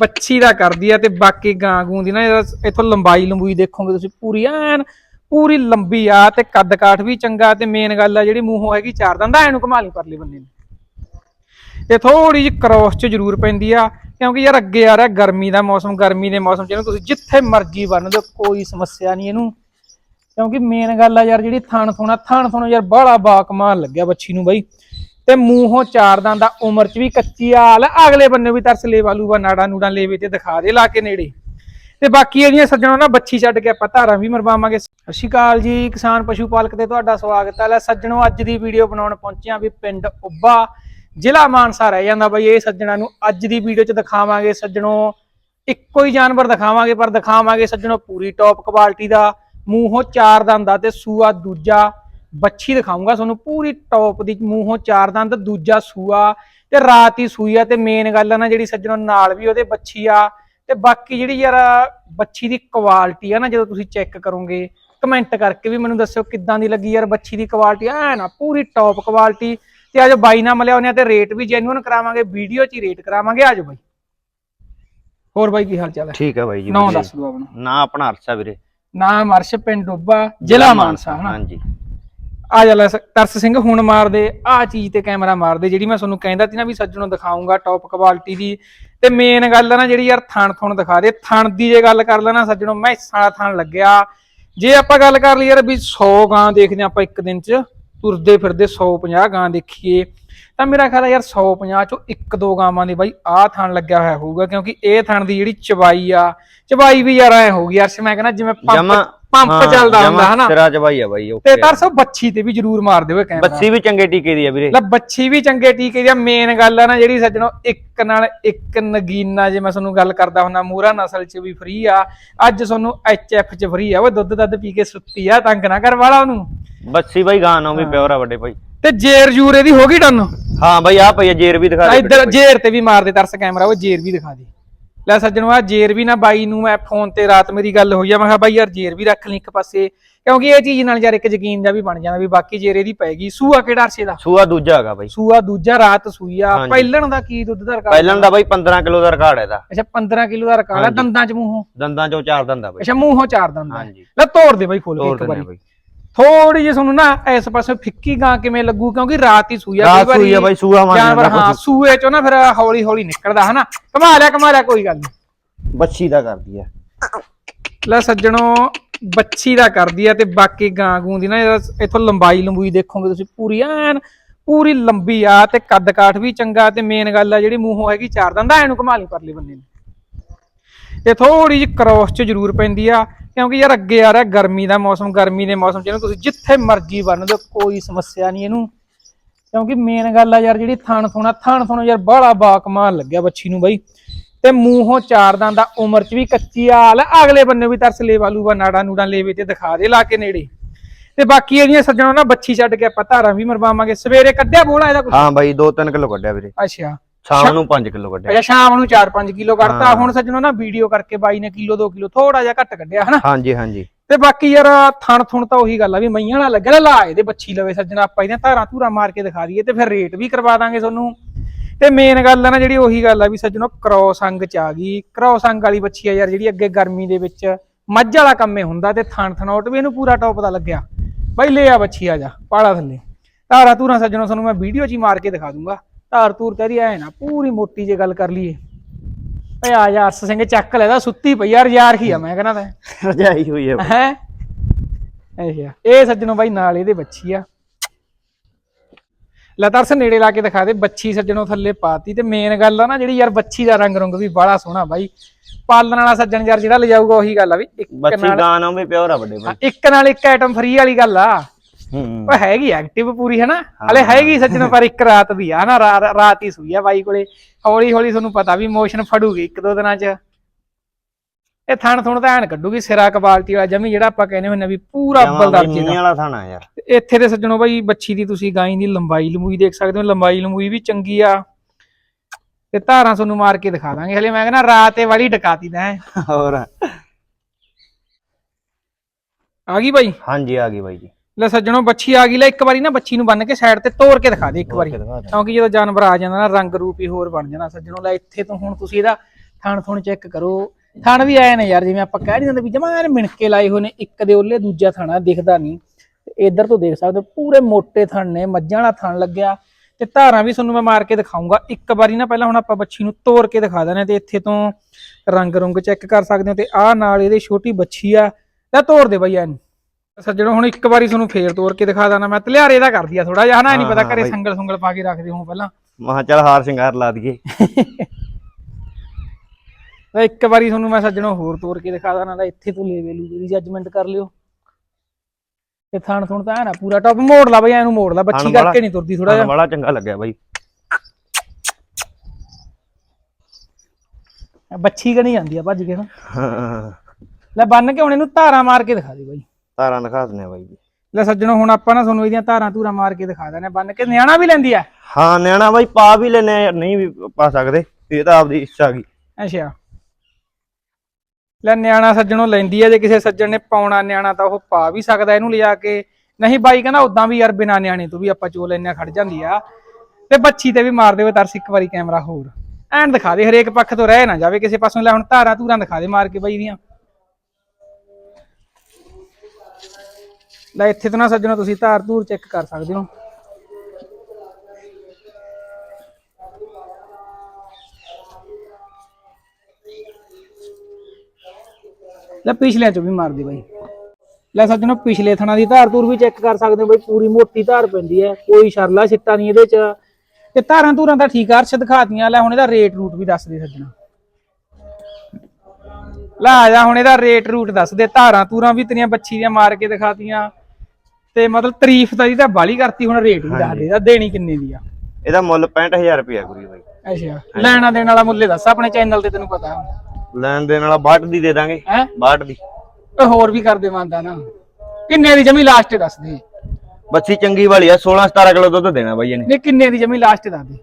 ਬੱਚੀ ਦਾ ਕਰਦੀ ਆ ਤੇ ਬਾਕੀ ਗਾਂ ਗੂੰ ਦੀ ਨਾ, ਇਹਦਾ ਇਥੋਂ ਲੰਬਾਈ ਲੰਬੂਈ ਦੇਖੋਗੇ ਤੁਸੀਂ, ਪੂਰੀ ਐਨ, ਪੂਰੀ ਲੰਬੀ ਆ ਤੇ ਕੱਦ ਕਾਠ ਵੀ ਚੰਗਾ ਤੇ ਮੇਨ ਗੱਲ ਆ ਜਿਹੜੀ ਮੂੰਹੋਂ ਹੈਗੀ ਚਾਰ ਦੰਦਾ ਐਨੂੰ ਘੁਮਾ ਲਈ ਪਰਲੇ ਬੰਨੇ ਨੂੰ। ਤੇ ਥੋੜੀ ਜਿਹੀ ਕ੍ਰੋਸ ਚ ਜ਼ਰੂਰ ਪੈਂਦੀ ਆ, ਕਿਉਂਕਿ ਯਾਰ ਅੱਗੇ ਆ ਰਿਹਾ ਗਰਮੀ ਦਾ ਮੌਸਮ, ਗਰਮੀ ਦੇ ਮੌਸਮ ਚ ਇਹਨੂੰ ਤੁਸੀਂ ਜਿੱਥੇ ਮਰਜ਼ੀ ਬੰਨ ਦਿਓ, ਕੋਈ ਸਮੱਸਿਆ ਨਹੀਂ ਇਹਨੂੰ। ਕਿਉਂਕਿ ਮੇਨ ਗੱਲ ਆ ਯਾਰ ਜਿਹੜੀ ਥਣ ਥੋਣਾ ਥਣ ਥੋਣਾ ਯਾਰ ਬੜਾ ਬਾ ਕਮਾਲ ਲੱਗਿਆ ਬੱਚੀ ਨੂੰ ਬਈ। ਤੇ ਮੂੰਹੋਂ ਚਾਰ ਦੰਦ ਦਾ ਉਮਰ ਚ ਵੀ ਕੱਚੀ ਹਾਲ ਅਗਲੇ ਬੰਨੇ ਵੀ ਤਰਸ ਲੈ ਵਾਲੂਗਾ ਨਾੜਾ ਨੂੜਾ ਲੇਵੇ ਤੇ ਦਿਖਾ ਦੇ ਲਾ ਕੇ ਨੇੜੇ। ਤੇ ਬਾਕੀ ਇਹਦੀਆਂ ਸੱਜਣੋ ਨਾ ਬੱਚੀ ਛੱਡ ਕੇ ਆਪਾਂ ਧਾਰਾਂ ਵੀ ਮਰਵਾਵਾਂਗੇ। ਸਤਿ ਸ਼੍ਰੀ ਅਕਾਲ ਜੀ, ਕਿਸਾਨ ਪਸ਼ੂ ਪਾਲਕ ਤੇ ਤੁਹਾਡਾ ਸਵਾਗਤ ਹੈ। ਲੈ ਸੱਜਣੋ, ਅੱਜ ਦੀ ਵੀਡੀਓ ਬਣਾਉਣ ਪਹੁੰਚਿਆ ਵੀ ਪਿੰਡ ਉੱਬਾ ਜ਼ਿਲ੍ਹਾ ਮਾਨਸਾ ਰਹਿ ਜਾਂਦਾ ਬਈ। ਇਹ ਸੱਜਣਾਂ ਨੂੰ ਅੱਜ ਦੀ ਵੀਡੀਓ ਚ ਦਿਖਾਵਾਂਗੇ। ਸੱਜਣੋ, ਇੱਕੋ ਹੀ ਜਾਨਵਰ ਦਿਖਾਵਾਂਗੇ, ਪਰ ਦਿਖਾਵਾਂਗੇ ਸੱਜਣੋ ਪੂਰੀ ਟੌਪ ਕੁਆਲਿਟੀ ਦਾ। ਮੂੰਹੋਂ ਚਾਰ ਦੰਦ ਦਾ ਤੇ ਸੂਆ ਦੂਜਾ। ਬੱਚੀ ਦਿਖਾਉਂਗਾ ਤੁਹਾਨੂੰ ਪੂਰੀ ਟੌਪ ਦੀ ਮੂੰਹੋਂ ਚਾਰ ਦੰਦ ਦੂਜਾ ਸੂਆ ਤੇ ਰਾਤ ਹੀ ਸੂਈ ਆ ਤੇ ਮੇਨ ਗੱਲ ਆ ਨਾ ਜਿਹੜੀ ਸੱਜਣੋ ਨਾਲ ਵੀ ਉਹਦੇ ਬੱਚੀ ਆ ਤੇ ਬਾਕੀ ਜਿਹੜੀ ਯਾਰ ਬੱਚੀ ਦੀ ਕੁਆਲਿਟੀ ਆ ਨਾ ਜਦੋਂ ਤੁਸੀਂ ਚੈੱਕ ਕਰੋਗੇ ਕਮੈਂਟ ਕਰਕੇ ਵੀ ਮੈਨੂੰ ਦੱਸਿਓ ਕਿੱਦਾਂ ਦੀ ਲੱਗੀ ਯਾਰ ਬੱਚੀ ਦੀ ਕੁਆਲਿਟੀ ਐ ਨਾ ਪੂਰੀ ਟੌਪ ਕੁਆਲਿਟੀ ਤੇ ਆਜੋ ਬਾਈ ਨਾਲ ਮਿਲਿਆ ਉਹਨੇ ਤੇ ਰੇਟ ਵੀ ਜੈਨੂਅਨ ਕਰਾਵਾਂਗੇ ਵੀਡੀਓ 'ਚ ਹੀ ਰੇਟ ਕਰਾਵਾਂਗੇ ਆਜੋ ਬਾਈ। ਹੋਰ ਬਾਈ ਕੀ ਹਾਲ ਚਾਲ ਹੈ? ਠੀਕ ਹੈ ਬਾਈ ਜੀ ਵਧੀਆ। ਦੱਸ ਦਿਓ ਆਪਣਾ। ਨਾਂ ਆਪਣਾ ਅਰਸਾ ਵੀਰੇ। ਨਾਮ ਅਰਸ਼ ਪਿੰਡ ਡੋਬਾ ਜ਼ਿਲ੍ਹਾ ਮਾਨਸਾ ਹਾਂਜੀ। ਆ ਜਾ ਲੈ ਸ- ਤਰਸ ਸਿੰਘ ਹੁਣ ਮਾਰਦੇ, ਆ ਚੀਜ਼ ਤੇ ਕੈਮਰਾ ਮਾਰਦੇ, ਜਿਹੜੀ ਮੈਂ ਤੁਹਾਨੂੰ ਕਹਿੰਦਾ ਸੀ ਨਾ ਵੀ ਸੱਜਣੋਂ ਦਿਖਾਉਂਗਾ ਟੌਪ ਕੁਆਲਿਟੀ ਦੀ। ਤੇ ਮੇਨ ਗੱਲ ਆ ਨਾ ਜਿਹੜੀ ਯਾਰ ਥਣ ਥਣ ਦਿਖਾ ਦੇ, ਥਣ ਦੀ ਜੇ ਗੱਲ ਕਰ ਲੈਣਾ ਸੱਜਣੋਂ ਮੈਸਾਂ ਦਾ ਥਣ ਲੱਗਿਆ। ਜੇ ਆਪਾਂ ਗੱਲ ਕਰ ਲਈ ਯਾਰ ਵੀ 100 ਗਾਂ ਦੇਖਦੇ ਹਾਂ ਆਪਾਂ ਇੱਕ ਦਿਨ 'ਚ, ਤੁਰਦੇ ਫਿਰਦੇ 150 ਗਾਂ ਦੇਖੀਏ, ਤਾਂ ਮੇਰਾ ਖਿਆਲ ਆ ਯਾਰ 150 ਚੋਂ ਇੱਕ ਦੋ ਗਾਵਾਂ ਦੇ ਬਾਈ ਆਹ ਥਣ ਲੱਗਿਆ ਹੋਇਆ ਹੋਊਗਾ, ਕਿਉਂਕਿ ਇਹ ਥਣ ਦੀ ਜਿਹੜੀ ਚਬਾਈ ਆ, ਚਬਾਈ ਵੀ ਯਾਰ ਐ ਹੋਊਗੀ ਯਾਰ, ਮੈਂ ਕਹਿੰਦਾ ਜਿਵੇਂ ਪੰਪ ਜਮਾ ਪੰਪ ਚੱਲਦਾ ਹੁੰਦਾ ਹਨਾ? ਸਿਰਾ ਚ ਬਾਈ ਆ ਬਾਈ ਤੇ ਓਕੇ। ਤਰਸੋ ਬੱਚੀ ਤੇ ਵੀ ਜ਼ਰੂਰ ਮਾਰ ਦਿਓ ਕੈਮਰਾ। ਬੱਸੀ ਵੀ ਚੰਗੇ ਟੀਕੇ ਦੀ ਆ ਵੀਰੇ। ਲੈ ਬੱਚੀ ਵੀ ਚੰਗੇ ਟੀਕੇ ਦੀ ਆ। ਮੇਨ ਗੱਲ ਆ ਨਾ ਜਿਹੜੀ ਸੱਜਣੋ ਇੱਕ ਨਾਲ ਇੱਕ ਨਗੀਨਾ ਜੇ ਮੈਂ ਤੁਹਾਨੂੰ ਗੱਲ ਕਰਦਾ ਹੁੰਦਾ ਮੂਰਾ ਨਸਲ ਚ ਵੀ ਫ੍ਰੀ ਆ। ਅੱਜ ਤੁਹਾਨੂੰ ਐਫ ਚ ਫ੍ਰੀ ਆ। ਉਹ ਦੁੱਧ ਦੱਧ ਪੀ ਕੇ ਸੁੱਤੀ ਆ ਤੰਗ ਨਾ ਕਰ ਵਾਲਾ ਉਹਨੂੰ। ਬੱਸੀ ਬਾਈ ਗਾਂ ਨਾ ਵੀ ਪਿਓਰ ਆ ਵੱਡੇ ਭਾਈ ਤੇ ਜੇਰ ਜੂਰ ਇਹਦੀ ਹੋ ਗਈ ਡਨ? ਹਾਂ ਬਾਈ ਆ ਪਈ ਆ ਜੇਰ ਵੀ ਦਿਖਾ ਦੇ ਇੱਧਰ ਜੇਰ ਤੇ ਵੀ ਮਾਰ ਦੇ ਤਰਸ ਕੈਮਰਾ ਉਹ ਜੇਰ ਵੀ ਦਿਖਾ ਦੇ। ਲੈ ਸੱਜਣੋ ਆ ਜੇਰ ਵੀ ਨਾ ਬਾਈ ਨੂੰ ਮੈਂ ਫੋਨ ਤੇ ਰਾਤ ਮੇਰੀ ਗੱਲ ਹੋਈ ਆ ਮੈਂ ਕਿਹਾ ਬਾਈ ਯਾਰ ਜੇਰ ਵੀ ਰੱਖ ਲਈ ਇੱਕ ਪਾਸੇ ਕਿਉਂਕਿ ਇਹ ਚੀਜ਼ ਨਾਲ ਯਾਰ ਇੱਕ ਯਕੀਨ ਜਾ ਵੀ ਬਣ ਜਾਂਦਾ ਵੀ ਬਾਕੀ ਜੇਰ ਇਹਦੀ ਪੈਗੀ ਸੂਆ ਕਿਹੜਾ ਅਰਸੇ ਦਾ? ਸੂਆ ਦੂਜਾ ਹੈਗਾ ਬਾਈ। ਸੂਆ ਦੂਜਾ ਰਾਤ ਸੂਈ ਆ। ਹਾਂਜੀ। ਪਹਿਲਣ ਦਾ ਕੀ ਦੁੱਧ ਦਾ ਰਿਕਾਰਡ ਪਹਿਲਾਂ ਦਾ ਬਾਈ 15 ਕਿਲੋ ਦਾ ਰਿਕਾਰਡ ਇਹਦਾ। ਅੱਛਾ 15 ਕਿਲੋ ਦਾ ਰਿਕਾਰਡ ਆ ਹਾਂਜੀ। ਦੰਦਾਂ ਚ ਮੂੰਹੋਂ? ਦੰਦਾਂ ਚੋਂ ਚਾਰ ਦੰਦਾ ਬਾਈ। ਅੱਛਾ ਮੂੰਹੋਂ ਚਾਰ ਦੰਦ ਆ। ਹਾਂਜੀ। ਲੈ ਤੋੜ ਦੇ ਬਾਈ ਫੁੱਲ ਕੇ ਇੱਕ ਦਿੰਦੇ ਵਾਰੀ। ਆ ਬਾਈ। ਥੋੜੀ ਜਿਹੀ ਤੁਹਾਨੂੰ ਨਾ ਇਸ ਪਾਸੇ ਫਿੱਕੀ ਗਾਂ ਕਿਵੇਂ ਲੱਗੂ? ਕਿਉਂਕਿ ਰਾਤ ਹੀ ਸੂਈ ਆ ਰਾਤ ਸੂਈ ਆ ਬਾਈ ਸੂਆ ਮਾਰ ਜਾਨਵਰ ਜਾਂਦਾ ਹਾਂ ਸੂਏ ਚੋਂ ਨਾ ਫਿਰ ਹੌਲੀ ਹੌਲੀ ਨਿਕਲਦਾ ਹਨਾ? ਕਮਾ ਲਿਆ ਕਮਾ ਲਿਆ ਕੋਈ ਗੱਲ ਨਹੀਂ। ਬੱਚੀ ਦਾ ਕਰਦੀ ਆ। ਲੈ ਸੱਜਣੋ ਬੱਚੀ ਦਾ ਕਰਦੀ ਆ ਤੇ ਬਾਕੀ ਗਾਂ ਗੂੰ ਦੀ ਨਾ ਇਥੋਂ ਲੰਬਾਈ ਲੰਬੂਈ ਦੇਖੋਗੇ ਤੁਸੀਂ ਪੂਰੀ ਐਨ ਪੂਰੀ ਲੰਬੀ ਆ ਤੇ ਕੱਦ ਕਾਠ ਵੀ ਚੰਗਾ ਤੇ ਮੇਨ ਗੱਲ ਆ ਜਿਹੜੀ ਮੂੰਹੋਂ ਹੈਗੀ ਚਾਰ ਦੰਦਾ ਐਨੂੰ ਘੁਮਾ ਲਈ ਪਰਲੇ ਬੰਨੇ ਨੂੰ। ਤੇ ਥੋੜੀ ਜਿਹੀ ਕ੍ਰੋਸ ਚ ਜ਼ਰੂਰ ਪੈਂਦੀ ਆ। ਕਿਉਂਕਿ ਯਾਰ ਅੱਗੇ ਆ ਰਿਹਾ ਗਰਮੀ ਦਾ ਮੌਸਮ ਗਰਮੀ ਦੇ ਮੌਸਮ ਚ ਇਹਨੂੰ ਤੁਸੀਂ ਜਿੱਥੇ ਮਰਜ਼ੀ ਬੰਨ ਦਿਓ ਕੋਈ ਸਮੱਸਿਆ ਨਹੀਂ ਇਹਨੂੰ। ਕਿਉਂਕਿ ਮੇਨ ਗੱਲ ਆ ਯਾਰ ਜਿਹੜੀ ਥਣ ਥੋਣਾ ਥਣ ਥੋਣਾ ਯਾਰ ਬੜਾ ਬਾ ਕਮਾਲ ਲੱਗਿਆ ਬੱਚੀ ਨੂੰ ਬਾਈ। ਤੇ ਮੂੰਹੋਂ ਚਾਰ ਦੰਦ ਦਾ ਉਮਰ ਚ ਵੀ ਕੱਚੀ ਹਾਲ ਅਗਲੇ ਬੰਨੇ ਵੀ ਤਰਸ ਲੈ ਵਾਲੂਗਾ ਨਾੜਾ ਨੂੜਾ ਲੇਵੇ ਤੇ ਦਿਖਾ ਦੇ ਲਾ ਕੇ ਨੇੜੇ। ਤੇ ਬਾਕੀ ਇਹਦੀਆਂ ਸੱਜਣੋਂ ਨਾ ਬੱਚੀ ਛੱਡ ਕੇ ਆਪਾਂ ਧਾਰਾਂ ਵੀ ਮਰਵਾਵਾਂਗੇ। ਸਵੇਰੇ ਕੱਢਿਆ ਬੋਲਾ ਇਹਦਾ ਕੁਛ? ਹਾਂ ਬਾਈ 2-3 ਕਿਲੋ ਕੱਢਿਆ ਵੀਰੇ। ਅੱਛਾ। ਸ਼ਾਮ ਨੂੰ 5 ਕਿਲੋ ਕੱਢਿਆ। ਅੱਛਾ ਸ਼ਾਮ ਨੂੰ 4-5 ਕਿਲੋ ਕੱਢਤਾ। ਹੁਣ ਸੱਜਣੋਂ ਨਾ ਵੀਡੀਓ ਕਰਕੇ ਬਾਈ ਨੇ ਕਿਲੋ 2 ਕਿਲੋ ਥੋੜਾ ਜਿਹਾ ਘੱਟ ਕੱਢਿਆ ਹਨਾ? ਹਾਂਜੀ ਹਾਂਜੀ। ਤੇ ਬਾਕੀ ਯਾਰ ਥਣ ਥੁਣ ਤਾਂ ਉਹੀ ਗੱਲ ਆ ਵੀ ਮਈਆਂ ਨਾਲ ਲੱਗਿਆ ਲਾ ਇਹਦੇ ਬੱਚੀ ਲਵੇ ਸੱਜਣਾ ਆਪਾਂ ਇਹਦੀਆਂ ਧਾਰਾਂ ਧੂਰਾਂ ਮਾਰ ਕੇ ਦਿਖਾ ਦਈਏ ਤੇ ਫਿਰ ਰੇਟ ਵੀ ਕਰਵਾ ਦਾਂਗੇ ਤੁਹਾਨੂੰ। ਤੇ ਮੇਨ ਗੱਲ ਆ ਨਾ ਜਿਹੜੀ ਉਹੀ ਗੱਲ ਆ ਵੀ ਸੱਜਣੋ ਕ੍ਰੋਸ ਅੰਗ ਚ ਆ ਗਈ। ਕ੍ਰੋਸ ਅੰਗ ਵਾਲੀ ਬੱਚੀ ਆ ਯਾਰ ਜਿਹੜੀ ਅੱਗੇ ਗਰਮੀ ਦੇ ਵਿੱਚ ਮੱਝ ਵਾਲਾ ਕੰਮੇ ਹੁੰਦਾ ਤੇ ਥਣ ਥਣੋਟ ਵੀ ਇਹਨੂੰ ਪੂਰਾ ਟੌਪ ਦਾ ਲੱਗਿਆ। ਬਾਈ ਲੈ ਆ ਬੱਚੀ ਆ ਜਾ ਪਾਲਾ ਥੱਲੇ। ਧਾਰਾਂ ਧੂਰਾਂ ਸੱਜਣੋ ਤੁਹਾਨੂੰ ਮੈਂ ਵੀਡੀਓ 'ਚ ਹੀ ਮਾਰ ਕੇ ਦਿਖਾ ਦੂੰਗਾ। ਧਾਰ ਧੂਰ ਤੇ ਇਹਦੀ ਐ ਨਾ ਪੂਰੀ ਮੋਟੀ ਜੇ ਗੱਲ ਕਰ ਲਈਏ। ਓਏ ਆ ਜਾ ਅਰਸ ਸਿੰਘ ਚੱਕ ਲੈਦਾ ਸੁੱਤੀ ਪਈ ਯਾਰ ਯਾਰ ਕੀ ਆ ਮੈਂ ਕਹਿੰਦਾ ਤਾਂ। ਰਜਾਈ ਹੋਈ। ਹੈ? ਅੱਛਾ ਇਹ ਸੱਜਣੋ ਬਾਈ ਨਾਲ ਇਹਦੇ ਬੱਚੀ ਆ। ਲਤਰਸ ਨੇੜੇ ਲਾ ਕੇ ਦਿਖਾ ਦੇ ਬੱਚੀ ਸੱਜਣੋ ਥੱਲੇ ਪਾਤੀ ਤੇ ਮੇਨ ਗੱਲ ਆ ਨਾ ਜਿਹੜੀ ਯਾਰ ਬੱਚੀ ਦਾ ਰੰਗ ਰੰਗ ਵੀ ਬੜਾ ਸੋਹਣਾ ਬਾਈ। ਪਾਲਣ ਵਾਲਾ ਸੱਜਣ ਯਾਰ ਜਿਹੜਾ ਲਿਜਾਊਗਾ ਉਹੀ ਗੱਲ ਆ ਵੀ ਇੱਕ ਬੱਚੀ ਨਾਲ ਗਾਂ ਨਾ ਵੀ ਪਿਓਰ ਆ ਵੱਡੇ ਹਾਂ, ਭਾਈ ਇੱਕ ਨਾਲ ਇੱਕ ਆਈਟਮ ਫ੍ਰੀ ਵਾਲੀ ਗੱਲ ਆ। ਹੂੰ ਉਹ ਹੈਗੀ ਐਕਟਿਵ ਪੂਰੀ ਹੈ ਨਾ ਹਲੇ ਹੈਗੀ ਸੱਜਣੋ ਪਰ ਇੱਕ ਰਾਤ ਦੀ ਆ ਨਾ ਰਾਤ ਹੀ ਸੂਈ ਆ ਬਾਈ ਕੋਲੇ। ਹੌਲੀ ਹੌਲੀ ਤੁਹਾਨੂੰ ਪਤਾ ਵੀ ਮੋਸ਼ਨ ਫੜੂਗੀ ਇੱਕ ਦੋ ਦਿਨਾਂ ਚ। ਇਹ ਥਣ ਥੁਣ ਤਾਂ ਐਨ ਕੱਢੂਗੀ ਸਿਰਾ ਕਬਾਲਟੀ ਵਾਲਾ ਜਮੀ ਜਿਹੜਾ ਆਪਾਂ ਕਹਿੰਦੇ ਹੁੰਦੇ ਆ ਵੀ ਪੂਰਾ ਮੀਂਹ ਵਾਲਾ ਥਾਣਾ ਯਾਰ। ਇੱਥੇ ਦੇ ਸੱਜਣੋ ਬਾਈ ਬੱਚੀ ਦੀ ਤੁਸੀਂ ਗਾਈ ਦੀ ਲੰਬਾਈ ਲੰਬੂਈ ਦੇਖ ਸਕਦੇ ਹੋ ਲੰਬਾਈ ਲੰਬੂਈ ਵੀ ਚੰਗੀ ਆ। ਤੇ ਧਾਰਾਂ ਤੁਹਾਨੂੰ ਮਾਰ ਕੇ ਦਿਖਾ ਦਾਂਗੇ। ਹਲੇ ਮੈਂ ਕਹਿੰਦਾ ਰਾਤ ਇਹ ਵਾਲੀ ਡਕਾਤੀ ਦਾ ਹੋਰ। ਆ ਗਈ ਬਾਈ? ਹਾਂਜੀ ਆ ਗਈ ਬਾਈ ਜੀ। ਲੈ ਸੱਜਣੋ ਬੱਚੀ ਆ ਗਈ ਲੈ ਇੱਕ ਵਾਰੀ ਨਾ ਬੱਚੀ ਨੂੰ ਬੰਨ ਕੇ ਸਾਈਡ ਤੇ ਤੋੜ ਕੇ ਦਿਖਾ ਦੇ ਇੱਕ ਵਾਰੀ। ਕਿਉਂਕਿ ਜਦੋਂ ਜਾਨਵਰ ਆ ਜਾਂਦਾ ਨਾ ਰੰਗ ਰੂਪ ਹੀ ਹੋਰ ਬਣ ਜਾਣਾ। ਸੱਜਣੋ ਲੈ ਇੱਥੇ ਤੋਂ ਹੁਣ ਤੁਸੀਂ ਇਹਦਾ ਥਣ ਥਣ ਚੈੱਕ ਕਰੋ। ਥਣ ਵੀ ਆਏ ਨੇ ਯਾਰ ਜਿਵੇਂ ਆਪਾਂ ਕਹਿ ਨਹੀਂ ਦਿੰਦੇ ਵੀ ਜਮਾਂ ਐਨ ਮਿਣਕੇ ਲਾਏ ਹੋਏ ਨੇ ਇੱਕ ਦੇ ਉੱਲੇ ਦੂਜਾ ਥਣਾ ਦਿਖਦਾ ਨਹੀਂ। ਤੇ ਇੱਧਰ ਤੋਂ ਦੇਖ ਸਕਦੇ ਹੋ ਪੂਰੇ ਮੋٹے ਥਣ ਨੇ ਮੱਝਾਂ ਵਾਲਾ ਥਣ ਲੱਗਿਆ। ਤੇ ਧਾਰਾਂ ਵੀ ਤੁਹਾਨੂੰ ਮੈਂ ਮਾਰ ਕੇ ਦਿਖਾਉਂਗਾ ਇੱਕ ਵਾਰੀ ਨਾ ਪਹਿਲਾਂ ਹੁਣ ਆਪਾਂ ਬੱਚੀ ਨੂੰ ਤੋੜ ਕੇ ਦਿਖਾ ਦਿੰਦੇ ਹਾਂ ਤੇ ਇੱਥੇ ਤੋਂ ਰੰਗ ਰੁੰਗ ਚੈੱਕ ਕਰ ਸਕਦੇ ਹੋ। ਤੇ ਆਹ ਨਾਲ ਇਹਦੇ ਛੋਟੀ ਬੱਚੀ ਆ। ਲੈ ਤੋੜ ਦੇ ਬਈ ਐਨ। ਸੱਜਣੋ ਹੁਣ ਇੱਕ ਵਾਰੀ ਤੁਹਾਨੂੰ ਫੇਰ ਤੋੜ ਕੇ ਦਿਖਾ ਦਾਂ ਮੈਂ ਤਲਿਆਰੇ ਦਾ ਕਰਦੀ ਆ ਥੋੜਾ ਜਿਹਾ ਹਨਾ ਨਹੀਂ ਪਤਾ ਘਰੇ। ਸੰਗਲ ਸੰਗਲ ਪਾ ਕੇ ਰੱਖਦੇ ਹੋ ਪਹਿਲਾਂ। ਮਹਾ ਚੱਲ ਹਾਰ ਸ਼ਿੰਗਾਰ ਲਾ ਦਈਏ। ਤਾਂ ਇੱਕ ਵਾਰੀ ਤੁਹਾਨੂੰ ਮੈਂ ਸੱਜਣੋ ਹੋਰ ਤੋੜ ਕੇ ਦਿਖਾ ਦਾਂ ਨਾਲੇ ਇੱਥੇ ਤੋਂ ਲੈ ਵੇਲੂ ਦੀ ਜੱਜਮੈਂਟ ਕਰ ਲਿਓ। ਤੇ ਥਣ ਥਣ ਤਾਂ ਹੈ ਨਾ ਪੂਰਾ ਟੌਪ ਮੋੜ ਲਾ ਬਈ ਇਹਨੂੰ ਮੋੜ ਲਾ ਬੱਚੀ ਕਰਕੇ ਨਹੀਂ ਤੁਰਦੀ ਥੋੜਾ ਜਿਹਾ। ਬੜਾ ਚੰਗਾ ਲੱਗਿਆ ਬਾਈ। ਬੱਚੀ ਕਣੀ ਜਾਂਦੀ ਆ ਭੱਜ ਕੇ ਨਾ। ਹਾਂ। ਲੈ ਬੰਨ ਕੇ ਹੁਣ ਇਹਨੂੰ ਧਾਰਾਂ ਮਾਰ ਕੇ ਦਿਖਾ ਦੇ ਬਾਈ। ਤਾਰਾਂ ਦਿਖਾ ਆ ਬਾਈ ਜੀ। ਲੈ ਸੱਜਣੋ ਹੁਣ ਆਪਾਂ ਨਾ ਤੁਹਾਨੂੰ ਇਹਦੀਆਂ ਧਾਰਾਂ ਧੂਰਾਂ ਮਾਰ ਕੇ ਦਿਖਾ ਹਾਂ। ਬੰਨ ਕੇ ਨਿਆਣਾ ਵੀ ਲੈਂਦੀ ਆ? ਹਾਂ ਨਿਆਣਾ ਬਾਈ ਪਾ ਵੀ ਲੈਨੇ ਨਹੀਂ ਵੀ ਪਾ ਸਕਦੇ ਇਹ ਤਾਂ ਆਪਦੀ ਇੱਛਾ ਗਈ। ਅੱਛਾ। ਲੈ ਨਿਆਣਾ ਸੱਜਣੋਂ ਲੈਂਦੀ ਆ ਜੇ ਕਿਸੇ ਸੱਜਣ ਨੇ ਪਾਉਣਾ ਨਿਆਣਾ ਤਾਂ ਉਹ ਪਾ ਵੀ ਸਕਦਾ ਇਹਨੂੰ ਲਿਜਾ ਕੇ। ਨਹੀਂ ਬਾਈ ਕਹਿੰਦਾ ਉਦਾਂ ਵੀ ਯਾਰ ਬਿਨਾ ਨਿਆਣੇ ਤੋਂ ਵੀ ਆਪਾਂ ਚੋ ਲੈਣੇ ਖੜ ਜਾਂਦੀ ਆ ਤੇ ਬੱਚੀ ਤੇ ਵੀ ਮਾਰ ਦਿਓ ਤਰਸ ਇੱਕ ਵਾਰੀ ਕੈਮਰਾ ਹੋਰ। ਐਨ ਦਿਖਾ ਦੇ ਹਰੇਕ ਪੱਖ ਤੋਂ ਰਹਿ ਨਾ ਜਾਵੇ ਕਿਸੇ ਪਾਸੋਂ। ਲੈ ਹੁਣ ਧਾਰਾਂ ਧੂਰਾਂ ਦਿਖਾ ਦੇ ਮਾਰ ਕੇ ਬਾਈ ਦੀਆਂ। ਲੈ ਇੱਥੇ ਤੋਂ ਨਾ ਸੱਜਣਾ ਤੁਸੀਂ ਧਾਰ ਧੂਰ ਚੈੱਕ ਕਰ ਸਕਦੇ ਹੋ। ਲੈ ਪਿਛਲਿਆਂ ਚੋਂ ਵੀ ਮਾਰਦੀ ਬਾਈ। ਲੈ ਸੱਜਣੋ ਪਿਛਲੇ ਥਣਾ ਦੀ ਧਾਰ ਧੂਰ ਵੀ ਚੈੱਕ ਕਰ ਸਕਦੇ ਹੋ ਬਾਈ, ਪੂਰੀ ਮੋਟੀ ਧਾਰ ਪੈਂਦੀ ਹੈ, ਕੋਈ ਸ਼ਰਲਾ ਛਿੱਟਾ ਨਹੀਂ ਇਹਦੇ ਚ। ਤੇ ਧਾਰਾਂ ਧੂਰਾਂ ਤਾਂ ਠੀਕ ਆ ਅਰਸ਼ ਦਿਖਾਤੀਆਂ ਲੈ ਹੁਣ ਇਹਦਾ ਰੇਟ ਰੂਟ ਵੀ ਦੱਸ ਦੇ ਸੱਜਣਾ। ਲੈ ਆ ਜਾ, ਹੁਣ ਇਹਦਾ ਰੇਟ ਰੂਟ ਦੱਸ ਦੇ, ਧਾਰਾਂ ਧੂਰਾਂ ਵੀ ਤੇਰੀਆਂ ਬੱਚੀ ਦੀਆਂ ਮਾਰ ਕੇ ਦਿਖਾਤੀਆਂ ਤੇ ਮਤਲਬ ਤਾਰੀਫ ਤਾਂ ਇਹਦਾ ਬਾਲੀ ਕਰਤੀ ਹੁਣ ਰੇਟ ਵੀ ਦੱਸ ਦੇ ਇਹਦਾ ਦੇਣੀ ਕਿੰਨੇ ਦੀ ਆ? ਇਹਦਾ ਮੁੱਲ 65000 ਰੁਪਇਆ ਗੁਰੀ ਬਾਈ। ਅੱਛਾ ਲੈਣਾ ਦੇਣ ਵਾਲਾ ਮੁੱਲੇ ਦੱਸ ਆਪਣੇ ਚੈਨਲ ਤੇ ਤੈਨੂੰ ਪਤਾ। ਲੈਣ ਦੇਣ ਵਾਲਾ 62 ਦੀ ਦੇ ਦਾਂਗੇ ਹੈ? 62 ਦੀ। ਹੋਰ ਵੀ ਕਰਦੇ ਮੰਨਦਾ ਨਾ। ਕਿੰਨੇ ਦੀ ਜਮੀ ਲਾਸਟ ਦੱਸ ਦੇ। ਬੱਚੀ ਚੰਗੀ ਵਾਲੀ ਆ 16 17 ਕਿਲੋ ਦੁੱਧ ਦੇਣਾ ਬਾਈ ਇਹਨੇ। ਨਹੀਂ ਕਿੰਨੇ ਦੀ ਜਮੀ ਲਾਸਟ ਦੱਸ ਦੇ।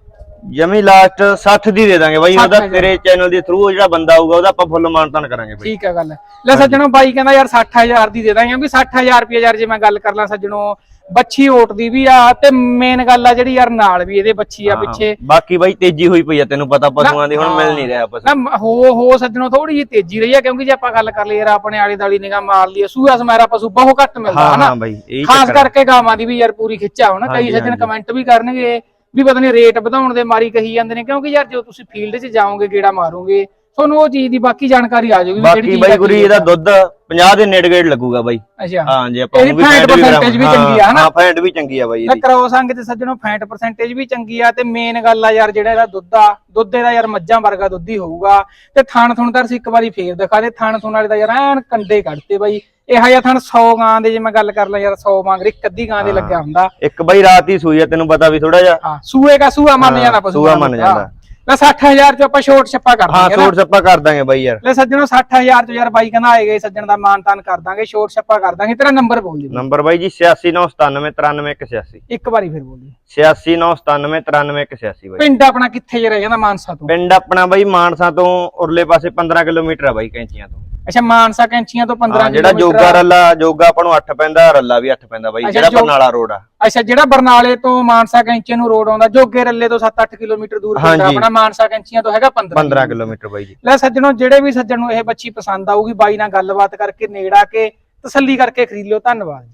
ਜਮੀ ਲਾਸਟ 60 ਦੀ ਦੇ ਦਾਂਗੇ ਬਾਈ 60 ਉਹਦਾ। ਤੇਰੇ ਚੈਨਲ ਦੇ ਥਰੂ ਜਿਹੜਾ ਬੰਦਾ ਆਊਗਾ ਉਹਦਾ ਆਪਾਂ ਫੁੱਲ ਮਾਨਤਾਨ ਕਰਾਂਗੇ ਬਾਈ। ਠੀਕ ਆ ਗੱਲ। ਲੈ ਸੱਜਣੋ ਬਾਈ ਕਹਿੰਦਾ ਯਾਰ 60000 ਦੀ ਦੇ ਦਾਂਗੇ ਵੀ 60000 ਰੁਪਏ ਯਾਰ ਜੇ ਮੈਂ ਗੱਲ ਕਰ ਲਾਂ ਸੱਜਣੋ ਬੱਚੀ ਓਟਦੀ ਵੀ ਆ ਤੇ ਮੇਨ ਗੱਲ ਆ ਜਿਹੜੀ ਯਾਰ ਨਾਲ ਵੀ ਇਹਦੇ ਬੱਚੀ ਆ ਹਾਂ, ਪਿੱਛੇ। ਬਾਕੀ ਬਾਈ ਤੇਜ਼ੀ ਹੋਈ ਪਈ ਆ ਤੈਨੂੰ ਪਤਾ ਪਸ਼ੂਆਂ ਦੀ ਹੁਣ ਮਿਲ ਨਹੀਂ ਰਿਹਾ ਪਸ਼ੂ। ਨਾ ਮ- ਹੋ ਹੋ ਸੱਜਣੋ ਥੋੜੀ ਜਿਹੀ ਤੇਜ਼ੀ ਰਹੀ ਆ ਕਿਉਂਕਿ ਜੇ ਆਪਾਂ ਗੱਲ ਕਰ ਲਈ ਯਾਰ ਆਪਣੇ ਆਲੇ ਦਾਲੀ ਨਿਗਾਹ ਮਾਰ ਲਈ ਸੂਆ ਸਮਾਰਾ ਪਸ਼ੂ ਬਹੁਤ ਘੱਟ ਮਿਲਦਾ ਹਾਂ ਹਨਾ? ਹਾਂ ਖਾਸ ਕਰਕੇ ਗਾਵਾਂ ਦੀ ਵੀ ਯਾਰ ਪੂਰੀ ਖਿੱਚਾ ਹੋਣਾ ਕਈ ਸੱਜਣ। ਕਮੈਂਟ ਵੀ ਕਰਨਗੇ। ਵੀ ਪਤਾ ਨਹੀਂ ਰੇਟ ਵਧਾਉਣ ਦੇ ਮਾਰੀ ਕਹੀ ਜਾਂਦੇ ਨੇ, ਕਿਉਂਕਿ ਯਾਰ ਜਦੋਂ ਤੁਸੀਂ ਫੀਲਡ 'ਚ ਜਾਓਗੇ, ਗੇੜਾ ਮਾਰੋਗੇ ਤੁਹਾਨੂੰ ਉਹ ਚੀਜ਼ ਦੀ ਬਾਕੀ ਜਾਣਕਾਰੀ ਆ ਜਾਊਗੀ ਵੀ ਬਾਕੀ ਚੀਜ਼ ਬਾਈ ਗੁਰੀ ਕੀ ਇਹਦਾ ਦੁੱਧ 50 ਦੇ ਨੇੜੇ ਗੇੜ ਲੱਗੂਗਾ ਬਾਈ। ਅੱਛਾ। ਹਾਂ ਜੇ ਆਪਾਂ ਇਹਦੀ ਉਹ ਵੀ fat fat ਵੀ ਚੰਗੀ ਆ ਹਨਾ? ਹਾਂ ਫੈਟ ਵੀ ਚੰਗੀ ਆ ਬਾਈ ਤਾਂ ਇਹਦੀ। ਕਰੋ ਸੰਗ ਤੇ ਸੱਜਣੋ ਫੈਟ ਪਰਸੈਂਟੇਜ ਵੀ ਚੰਗੀ ਆ ਤੇ ਮੇਨ ਗੱਲ ਆ ਯਾਰ ਜਿਹੜਾ ਇਹਦਾ ਦੁੱਧ ਆ ਦੁੱਧ ਇਹਦਾ ਯਾਰ ਮੱਝਾਂ ਵਰਗਾ ਦੁੱਧ ਹੀ ਹੋਊਗਾ। ਤੇ ਥਣ ਥਣ ਤਾਂ ਅਸੀਂ ਇੱਕ ਵਾਰੀ ਫੇਰ ਦਿਖਾ ਦੇ ਥਣ ਥਣ ਵਾਲੇ ਦਾ ਯਾਰ ਐਨ ਕੰਡੇ ਕੱਢਤੇ ਬਾਈ। ਇਹ ਜਿਹਾ ਥਣ 100 ਗਾਂ ਦੇ ਜੇ ਮੈਂ ਗੱਲ ਕਰ ਲਾਂ ਯਾਰ 100 ਵਾਂਗ ਇੱਕ ਅੱਧੀ ਗਾਂ ਦੇ ਲੱਗਿਆ ਹੁੰਦਾ। ਇੱਕ ਬਾਈ ਰਾਤ ਹੀ ਸੂਈ ਆ ਤੈਨੂੰ ਪਤਾ ਵੀ ਥੋੜਾ ਜਿਹਾ। ਹਾਂ ਸੂਏ ਕਾ ਸੂਆ ਮੰਨ ਜਾਂਦਾ ਪਸ਼ੂ ਸੂਆ ਮੰਨ। ਜਾਂਦਾ। ਲੈ 60000 ਚ ਆਪਾਂ ਛੋਟ ਛੱਪਾ ਕਰ ਹਾਂ ਦਾਂਗੇ ਨਾ। ਛੋਟ ਛੱਪਾ ਕਰ ਦਾਂਗੇ ਬਾਈ ਯਾਰ। ਲੈ ਸੱਜਣੋ 60000 ਚ ਯਾਰ ਬਾਈ ਕਹਿੰਦਾ ਆਏ ਗਏ ਸੱਜਣ ਦਾ ਮਾਨ ਤਾਨ ਕਰ ਦਾਂਗੇ ਛੋਟ ਛੱਪਾ ਕਰ ਦਾਂਗੇ। ਤੇਰਾ ਨੰਬਰ ਬੋਲ ਦੇ ਨੰਬਰ ਬਾਈ ਜੀ 8697939186 ਇੱਕ ਵਾਰੀ ਫਿਰ ਬੋਲ ਦੇ 8697939186 ਬਾਈ। ਪਿੰਡ ਆਪਣਾ ਕਿੱਥੇ ਜੇ ਰਹਿ ਜਾਂਦਾ ਮਾਨਸਾ ਤੋਂ? ਪਿੰਡ ਆਪਣਾ ਬਾਈ ਮਾਨਸਾ ਤੋਂ ਉਰਲੇ ਪਾਸੇ 15 ਕਿਲੋਮੀਟਰ ਆ ਬਾਈ ਕੈਂਚੀਆਂ ਤੋਂ। ਅੱਛਾ ਮਾਨਸਾ ਕੈਂਚੀਆਂ ਤੋਂ 15 ਹਾਂ ਜਿਹੜਾ ਜੋਗਾ ਰੱਲਾ ਜੋਗਾ ਆਪਾਂ ਨੂੰ 8 ਪੈਂਦਾ ਰੱਲਾ ਵੀ 8 ਪੈਂਦਾ ਬਾਈ ਜਿਹੜਾ ਬਰਨਾਲਾ ਰੋਡ ਆ। ਅੱਛਾ ਜਿਹੜਾ ਬਰਨਾਲੇ ਤੋਂ ਮਾਨਸਾ ਕੈਂਚੀਆਂ ਨੂੰ ਰੋਡ ਆਉਂਦਾ ਜੋਗੇ ਰੱਲੇ ਤੋਂ 7-8 ਕਿਲੋਮੀਟਰ ਦੂਰ ਹਾਂਜੀ। ਆਪਣਾ ਮਾਨਸਾ ਕੈਂਚੀਆਂ ਤੋਂ ਹੈਗਾ 15 15 ਕਿਲੋਮੀਟਰ। ਬਾਈ ਜੀ। ਲੈ ਸੱਜਣੋ ਜਿਹੜੇ ਵੀ ਸੱਜਣ ਨੂੰ ਇਹ ਬੱਚੀ ਪਸੰਦ ਆਊਗੀ ਬਾਈ ਨਾਲ ਗੱਲਬਾਤ ਕਰਕੇ ਨੇੜਾ ਕੇ ਤਸੱਲੀ ਕਰਕੇ ਖਰੀਦ ਲਿਓ ਧੰਨਵਾਦ